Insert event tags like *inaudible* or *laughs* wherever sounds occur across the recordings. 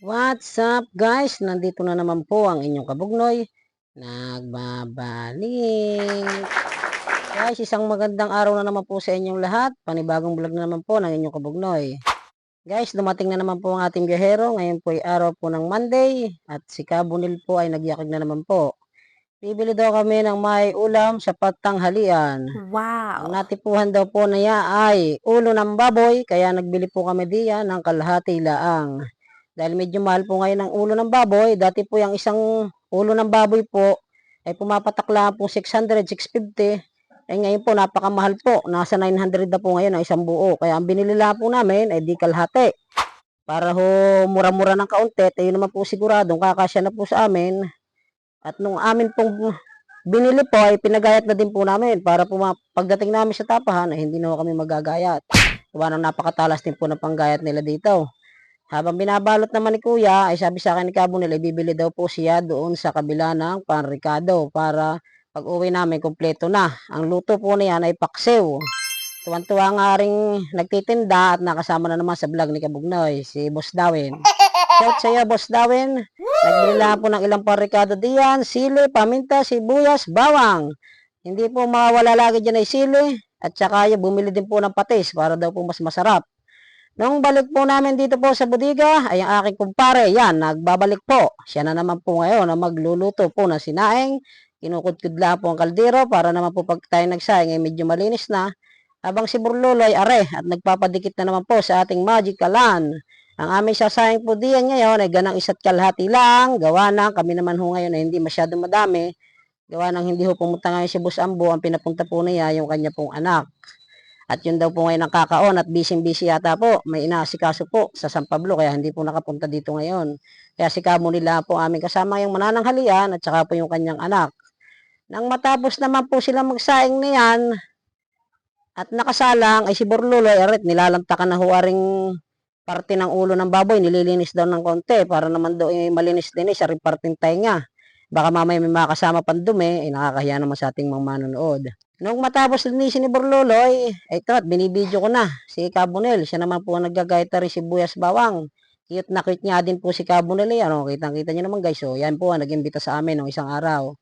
What's up guys? Nandito na naman po ang inyong kabugnoy. Nagbabalik. Guys, isang magandang araw na naman po sa inyong lahat. Panibagong vlog na naman po ng inyong kabugnoy. Guys, dumating na naman po ang ating biyahero. Ngayon po ay araw po ng Monday. At si Kabunil po ay nagyakag na naman po. Bibili daw kami ng may ulam sa patanghalian. Ang Wow. natipuhan daw po na ya ay ulo ng baboy, kaya nagbili po kami diyan ng kalahati laang. Dahil medyo mahal po ngayon ang ulo ng baboy, dati po yung isang ulo ng baboy po ay pumapatak po 600, 650. Eh ngayon po napakamahal po, nasa 900 na po ngayon ang isang buo. Kaya ang binili lang po namin ay di kalahati. Para ho mura-mura ng kaunti, tayo naman po siguradong kakasya na po sa amin. At nung amin pong binili po ay pinagayat na din po namin para po pagdating namin sa tapahan ay hindi na kami magagayat. Gawa ng napakatalas din po ng panggayat nila dito. Habang binabalot naman ni Kuya, ay sabi sa akin ni Cabo nila, bibili daw po siya doon sa kabila ng panrikado para pag uwi namin, kompleto na. Ang luto po niyan ay paksiw. Tuwan-tuwa nga rin nagtitinda at nakasama na naman sa vlog ni Kabugnoy, si Boss Dawin. Shout sa iyo, Boss Dawin. Nagbili lang po ng ilang parikado diyan, sili, paminta, sibuyas, bawang. Hindi po mawala lagi dyan ay sili. At saka yung bumili din po ng patis para daw po mas masarap. Nung balik po namin dito po sa bodega, ay ang aking kumpare, yan, nagbabalik po. Siya na naman po ngayon na magluluto po ng sinaing. Kinukudkud lang po ang kaldero para naman po pag tayo nagsaing ay medyo malinis na. Habang si Burlolo ay are at nagpapadikit na naman po sa ating magic kalan. Ang aming sasayang po diyan ngayon ay ganang isa't kalahati lang. Gawa na, kami naman ho ngayon ay hindi masyadong madami. Gawa ng hindi ho pumunta ngayon si Boss Ambo, ang pinapunta po niya yung kanya pong anak. At yun daw po ngayon ang kakaon at busy-busy yata po. May inaasikaso po sa San Pablo kaya hindi po nakapunta dito ngayon. Kaya si Kamo nila po aming kasama yung manananghalian at saka po yung kanyang anak. Nang matapos naman po sila magsaing niyan at nakasalang ay si Borlulo ay arit nilalantakan na huwaring parte ng ulo ng baboy nililinis daw ng konti para naman daw eh, malinis-linis sa parting tainga. Baka mamaya may makasama pang dumi, eh, nakakahiya naman sa ating mga manonood. Nung matapos linisin ni Borloloy, ito at binibidyo ko na si Cabonel. Siya naman po naggagayta rin si Buyas Bawang. Cute na cute niya din po si Cabonel. eh. Ano, kitang-kita niyo naman guys. So, yan po nag-imbita sa amin ng isang araw.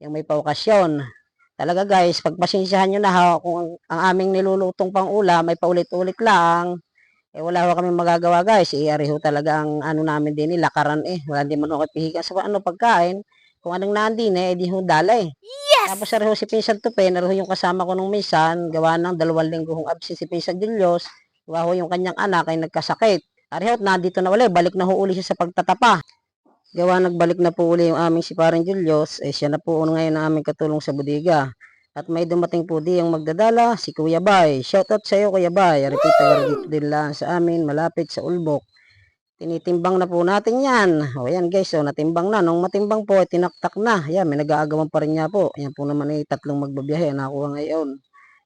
Yung may paukasyon. Talaga guys, pagpasensyahan nyo na ha, kung ang, aming nilulutong pang ulam ay paulit-ulit lang. Eh wala ho kami magagawa guys. Iari ho talaga ang ano namin din, eh, lakaran eh. Wala din man ho kayo pihigan sa ano pagkain. Kung anong nandin eh, di ho dalay. Yes! Tapos sa si Pinsan Tupe, naroon yung kasama ko nung minsan, gawa ng dalawang linggo kong absent si Pinsan Julius, gawa ho yung kanyang anak ay nagkasakit. Arihot, nandito na uli, balik na ho uli siya sa pagtatapa. Gawa nagbalik na po uli yung aming si Parang Julius, eh siya na po uno ngayon ang aming katulong sa budiga. At may dumating po di yung magdadala, si Kuya Bay. Shoutout sa iyo Kuya Bay, Aripita Gargit din lang sa amin, malapit sa Ulbok. Tinitimbang na po natin yan. O yan guys, so natimbang na. Nung matimbang po, tinaktak na. Yan, may nag-aagawan pa rin niya po. Yan po naman ay tatlong magbabiyahe. Nakuha ngayon.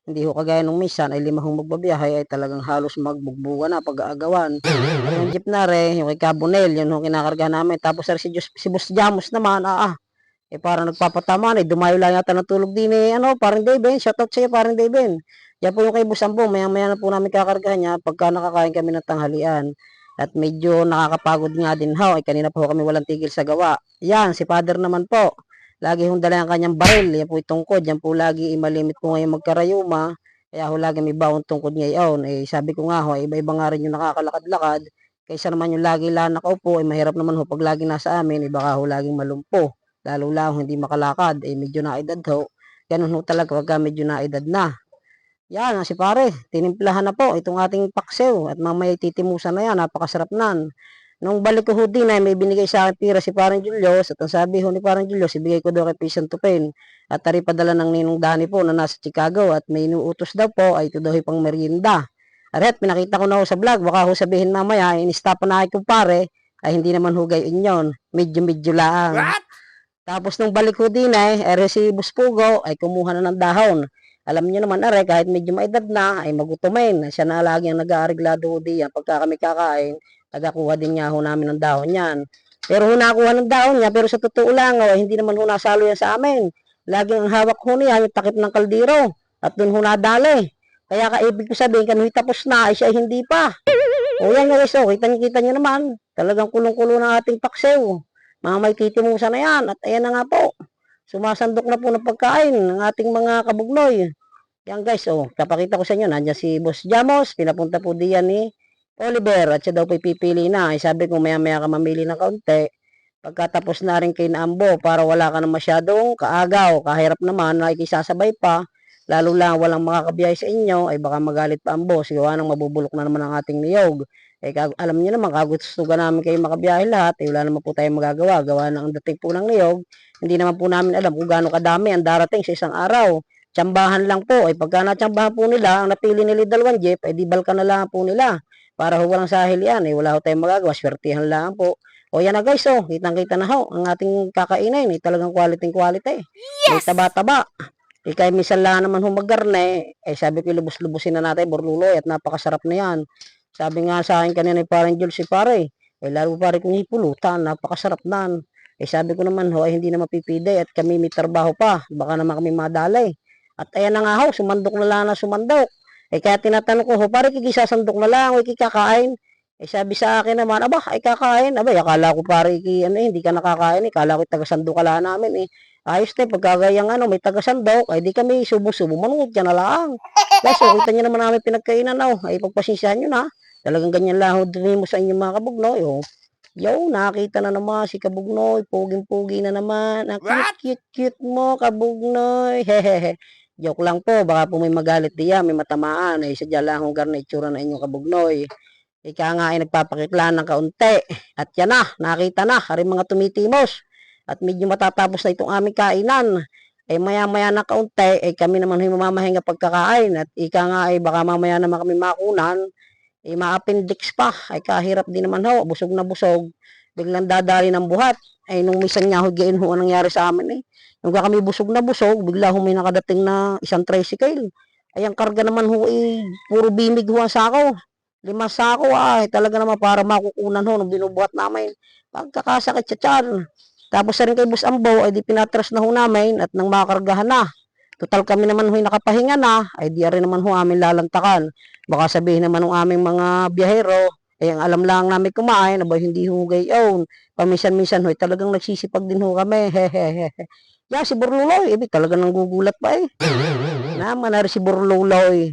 Hindi ho kagaya nung minsan ay limahong magbabiyahe ay talagang halos magbugbuga na pag-aagawan. yung jeep na re, yung kay Cabonel, yun ho kinakarga namin. Tapos sir, si, Diyos, si Boss Jamos naman, ah, ah. Eh parang nagpapatama na, eh, dumayo lang yata ng tulog din eh, ano, parang Daven, shoutout sa'yo parang Daven. Yan po yung kay Boss Ambo, maya-maya na po namin kakargahan niya pagka nakakain kami ng tanghalian. At medyo nakakapagod nga din ho. Eh, kanina po kami walang tigil sa gawa. Yan, si father naman po. Lagi hong dala ang kanyang baril. Yan po itungkod. Yan po lagi imalimit po ngayon magkarayuma. Kaya ho lagi may bawang tungkod ngayon. Eh, sabi ko nga ho, iba-iba nga rin yung nakakalakad-lakad. Kaysa naman yung lagi lang nakaupo, eh, mahirap naman ho pag lagi nasa amin, eh, baka ho laging malumpo. Lalo lang hindi makalakad, eh, medyo naedad ho. Ganun ho talaga pagka medyo naedad na. Yan, si pare, tinimplahan na po itong ating paksew at mamaya titimusan na yan, napakasarap nan. Nung balik ko ho din ay may binigay sa akin pira si parang Julius at ang sabi ho ni parang Julius, ibigay ko daw kay Pisan Tupen at tari padala ng ninong Dani po na nasa Chicago at may inuutos daw po ay ito daw ay pang merienda. Aret, pinakita ko na ho sa vlog, baka ho sabihin mamaya, inistapan na aking kumpare, ay hindi naman ho gayon yun, medyo-medyo lang. What? Tapos nung balik ko din ay, ere si Buspugo ay kumuha na ng dahon. Alam niyo naman are, kahit medyo maedad na, ay magutumin. Siya na lagi ang nag-aariglado diyan. Pagka kami kakain, tagakuha din niya ho namin ng dahon yan. Pero ho nakuha ng dahon niya, pero sa totoo lang, oh, hindi naman ho nasalo yan sa amin. Laging ang hawak ho niya, yung takip ng kaldero. At doon ho nadali. Kaya kaibig ko sabihin, kanuhi tapos na, ay siya hindi pa. O yan guys, oh, kita-kita nyo naman. Talagang kulong-kulo ng ating paksew. Mga may titimusa na yan. At ayan na nga po. Sumasandok na po ng pagkain ng ating mga kabugnoy. Yan guys, oh, kapakita ko sa inyo, nandiyan si Boss Jamos, pinapunta po diyan ni Oliver at siya daw po pipili na. Ay sabi ko maya-maya ka mamili ng kaunti. Pagkatapos na rin kay Naambo para wala ka na masyadong kaagaw, kahirap naman, nakikisasabay pa. Lalo lang walang makakabiyay sa inyo, ay baka magalit pa ang boss. Gawa nang mabubulok na naman ang ating niyog. Eh, alam niyo naman, kagustugan namin kayo makabiyahe lahat. Eh, wala naman po tayong magagawa. Gawa ng dating po ng niyog. Hindi naman po namin alam kung gaano kadami ang darating sa isang araw. Tsambahan lang po. Ay pagka natsambahan po nila, ang napili nila dalawang jeep, ay di balkan na lang po nila. Para ho walang sahil yan. Eh, wala ho tayong magagawa. Swertihan lang po. O yan na guys, oh. Kitang-kita na ho. Ang ating kakainin. Eh, talagang quality quality. May taba-taba. Ikay minsan lang naman humagarne. Eh, sabi ko lubos-lubusin na natin, burluloy. At napakasarap na yan. Sabi nga sa akin kanina ni parang Jules si pare. Eh, lalo pare kung ipulutan. Napakasarap nan. Eh, sabi ko naman ho, ay hindi na mapipide at kami may trabaho pa. Baka naman kami madalay. At ayan na nga ho, sumandok na lang na sumandok. Eh, kaya tinatanong ko, ho, pare kikisasandok na lang, o kikakain. Eh, sabi sa akin naman, aba, ay kakain. Aba, akala ko pare, ki, ano, eh, hindi ka nakakain. Eh. Akala ko tagasandok ka namin. Eh. Ayos na, pagkagayang ano, may tagasandok, ay di kami subo-subo, manood ka na lang. Guys, so, kita nyo naman namin pinagkainan, oh. ay pagpasensyahan nyo na. Talagang ganyan lang, ho, din mo sa inyong mga kabugnoy, oh. Yo, nakita na naman si Kabugnoy, puging-pugi na naman. Ang cute-cute-cute mo, Kabugnoy. *laughs* Hehehe. Joke lang po, baka po may magalit diya, may matamaan. Eh, sadya lang kung garna itsura na inyong Kabugnoy. Ika nga ay nagpapakiklaan ng kaunti. At yan na, nakita na, haring mga tumitimos. At medyo matatapos na itong aming kainan. Eh maya-maya na kaunti, eh kami naman ay mamamahinga pagkakain. At ika nga ay baka mamaya naman kami makunan. Eh ma-appendix pa, ay kahirap din naman ho, busog na busog. Biglang dadali ng buhat. Ay nung minsan nga ho, gayon ho ang nangyari sa amin eh. Nung kami busog na busog, bigla ho may nakadating na isang tricycle. Ay ang karga naman ho eh, puro bimig ho ang sako. Lima sako ay talaga naman para makukunan ho nung binubuhat namin. Pagkakasakit sa tiyan. Tapos sa rin kay Bus Ambo, ay di pinatras na ho namin at nang makakargahan na. Total kami naman ho'y nakapahinga na, ay di rin naman ho amin lalantakan. Baka sabihin naman ng aming mga biyahero, eh ang alam lang namin kumain, abay hindi ho gayon. Paminsan-minsan ho'y talagang nagsisipag din ho kami. Hehehe. *laughs* Ya, si Burluloy, eh, talaga nang gugulat pa eh. Naman na si Burluloy.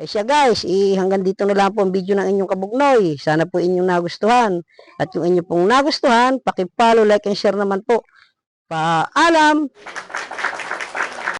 Eh siya guys, eh, hanggang dito na lang po ang video ng inyong kabugnoy. Sana po inyong nagustuhan. At yung inyo pong nagustuhan, pakipalo, like, and share naman po. Paalam!